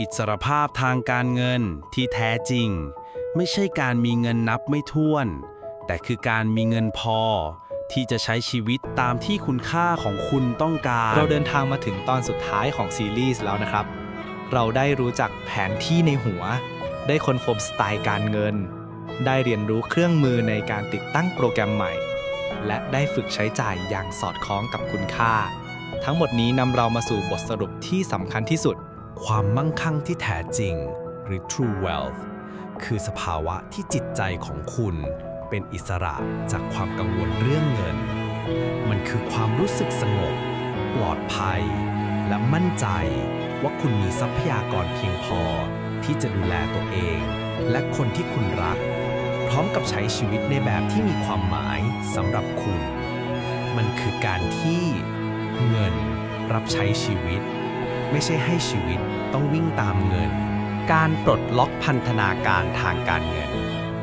อิสรภาพทางการเงินที่แท้จริง ไม่ใช่การมีเงินนับไม่ถ้วน แต่คือการมีเงินพอ ที่จะใช้ชีวิตตามที่คุณค่าของคุณต้องการ เราเดินทางมาถึงตอนสุดท้ายของซีรีส์แล้วนะครับ เราได้รู้จักแผนที่ในหัว ได้ค้นพบสไตล์การเงิน ได้เรียนรู้เครื่องมือในการติดตั้งโปรแกรมใหม่ และได้ฝึกใช้จ่ายอย่างสอดคล้องกับคุณค่า ทั้งหมดนี้นำเรามาสู่บทสรุปที่สำคัญที่สุด ความมั่งคั่งที่แท้จริง หรือ true wealth คือสภาวะที่จิตใจของคุณ เป็นอิสระจากความกังวลเรื่องเงิน มันคือความรู้สึกสงบ ปลอดภัย และมั่นใจว่าคุณมีทรัพยากรเพียงพอ ที่จะดูแลตัวเอง และคนที่คุณรัก พร้อมกับใช้ชีวิตในแบบที่มีความหมายสำหรับคุณ มันคือการที่ เงินรับใช้ชีวิต ไม่ใช่ให้ชีวิตต้องวิ่งตามเงิน การปลดล็อกพันธนาการทางการเงิน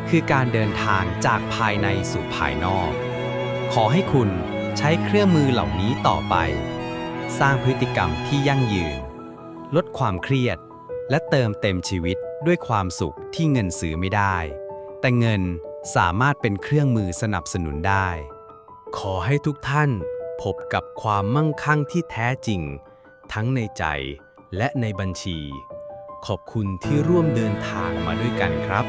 คือการเดินทางจากภายในสู่ภายนอก ขอให้คุณใช้เครื่องมือเหล่านี้ต่อไป สร้างพฤติกรรมที่ยั่งยืน ลดความเครียด และเติมเต็มชีวิตด้วยความสุขที่เงินซื้อไม่ได้ แต่เงินสามารถเป็นเครื่องมือสนับสนุนได้ ขอให้ทุกท่านพบกับความมั่งคั่งที่แท้จริง ทั้งในใจและในบัญชี ขอบคุณที่ร่วมเดินทางมาด้วยกันครับ